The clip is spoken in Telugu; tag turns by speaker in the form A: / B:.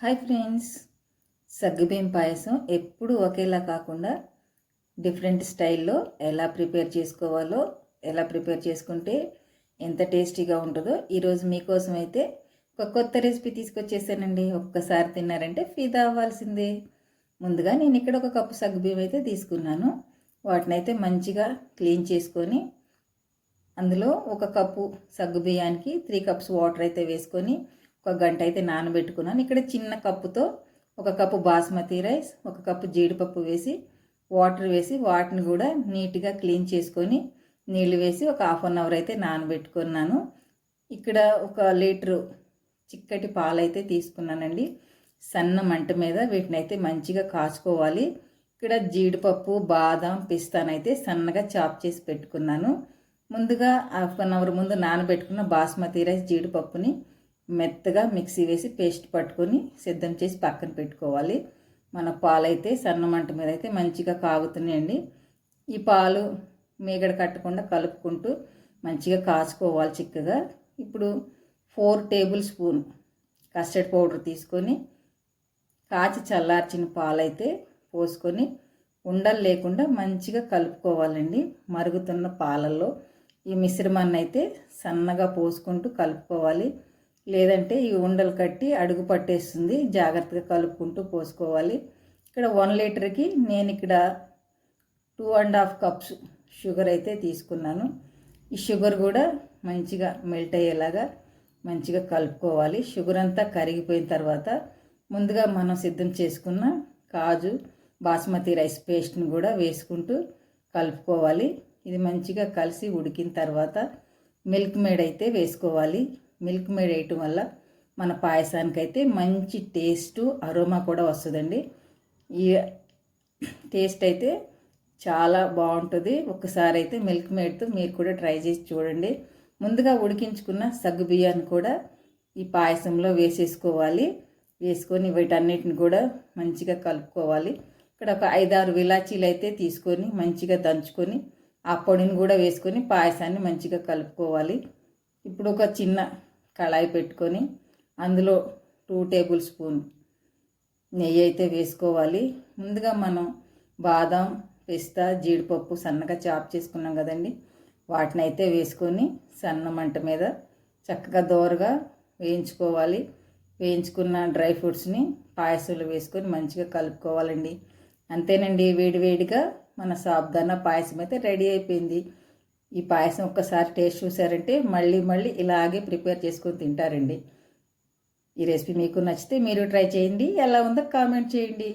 A: Hi friends. సగ్గుబియ్యం పాయసం ఎప్పుడు ఒకేలా కాకుండా డిఫరెంట్ స్టైల్లో ఎలా ప్రిపేర్ చేసుకోవాలో ఎలా ప్రిపేర్ చేసుకుంటే ఎంత టేస్టీగా ఉంటుందో ఈరోజు మీకోసం అయితే ఒక కొత్త రెసిపీ తీసుకొచ్చేసానండి. ఒక్కసారి తిన్నారంటే ఫిదా అవ్వాల్సిందే. ముందుగా నేను ఇక్కడ ఒక కప్పు సగ్గుబియ్యం అయితే తీసుకున్నాను. వాటిని అయితే మంచిగా క్లీన్ చేసుకొని అందులో ఒక కప్పు సగ్గుబియ్యానికి త్రీ కప్స్ వాటర్ అయితే వేసుకొని ఒక గంట అయితే నానబెట్టుకున్నాను. ఇక్కడ చిన్న కప్పుతో ఒక కప్పు బాస్మతి రైస్ ఒక కప్పు జీడిపప్పు వేసి వాటర్ వేసి వాటిని కూడా నీట్గా క్లీన్ చేసుకొని నీళ్ళు వేసి ఒక హాఫ్ అన్ అవర్ అయితే నానబెట్టుకున్నాను. ఇక్కడ ఒక లీటరు చిక్కటి పాలు అయితే తీసుకున్నానండి. సన్న మంట మీద వీటిని అయితే మంచిగా కాచుకోవాలి. ఇక్కడ జీడిపప్పు బాదం పిస్తానైతే సన్నగా చాప్ చేసి పెట్టుకున్నాను. ముందుగా హాఫ్ అన్ అవర్ ముందు నానబెట్టుకున్న బాస్మతి రైస్ జీడిపప్పుని మెత్తగా మిక్సీ వేసి పేస్ట్ పట్టుకొని సిద్ధం చేసి పక్కన పెట్టుకోవాలి. మన పాలైతే సన్న మంట మీద అయితే మంచిగా కాగుతున్నాయండి. ఈ పాలు మీగడ కట్టకుండా కలుపుకుంటూ మంచిగా కాచుకోవాలి చిక్కగా. ఇప్పుడు four tablespoon custard powder తీసుకొని కాచి చల్లార్చిన పాలైతే పోసుకొని ఉండలు లేకుండా మంచిగా కలుపుకోవాలండి. మరుగుతున్న పాలల్లో ఈ మిశ్రమాన్ని అయితే సన్నగా పోసుకుంటూ కలుపుకోవాలి. లేదంటే ఈ ఉండలు కట్టి అడుగు పట్టేస్తుంది. జాగ్రత్తగా కలుపుకుంటూ పోసుకోవాలి. ఇక్కడ వన్ లీటర్కి నేను ఇక్కడ two and half cups sugar అయితే తీసుకున్నాను. ఈ షుగర్ కూడా మంచిగా మెల్ట్ అయ్యేలాగా మంచిగా కలుపుకోవాలి. షుగర్ అంతా కరిగిపోయిన తర్వాత ముందుగా మనం సిద్ధం చేసుకున్న కాజు బాస్మతి రైస్ పేస్ట్ని కూడా వేసుకుంటూ కలుపుకోవాలి. ఇది మంచిగా కలిసి ఉడికిన తర్వాత మిల్క్ మేడ్ అయితే వేసుకోవాలి. మిల్క్ మేడ్ వేయటం వల్ల మన పాయసానికి అయితే మంచి టేస్ట్ అరోమా కూడా వస్తుందండి. ఈ టేస్ట్ అయితే చాలా బాగుంటుంది. ఒకసారి అయితే మిల్క్ మేడ్తో మీరు కూడా ట్రై చేసి చూడండి. ముందుగా ఉడికించుకున్న సగ్గు బియ్యాన్ని కూడా ఈ పాయసంలో వేసేసుకోవాలి. వేసుకొని వీటన్నిటిని కూడా మంచిగా కలుపుకోవాలి. ఇక్కడ ఒక ఐదారు విలాచీలు అయితే తీసుకొని మంచిగా దంచుకొని ఆ పొడిని కూడా వేసుకొని పాయసాన్ని మంచిగా కలుపుకోవాలి. ఇప్పుడు ఒక చిన్న కళాయి పెట్టుకొని అందులో టూ టేబుల్ స్పూన్ నెయ్యి అయితే వేసుకోవాలి. ముందుగా మనం బాదం పిస్తా జీడిపప్పు సన్నగా చాప్ చేసుకున్నాం కదండి. వాటిని అయితే వేసుకొని సన్న మంట మీద చక్కగా దోరగా వేయించుకోవాలి. వేయించుకున్న డ్రై ఫ్రూట్స్ని పాయసంలో వేసుకొని మంచిగా కలుపుకోవాలండి. అంతేనండి వేడివేడిగా మన సాబ్దానా పాయసం అయితే రెడీ అయిపోయింది. ఈ పాయసం ఒక్కసారి టేస్ట్ చూసారంటే మళ్ళీ మళ్ళీ ఇలాగే ప్రిపేర్ చేసుకొని తింటారండి. ఈ రెసిపీ మీకు నచ్చితే మీరు ట్రై చేయండి. ఎలా ఉందో కామెంట్ చేయండి.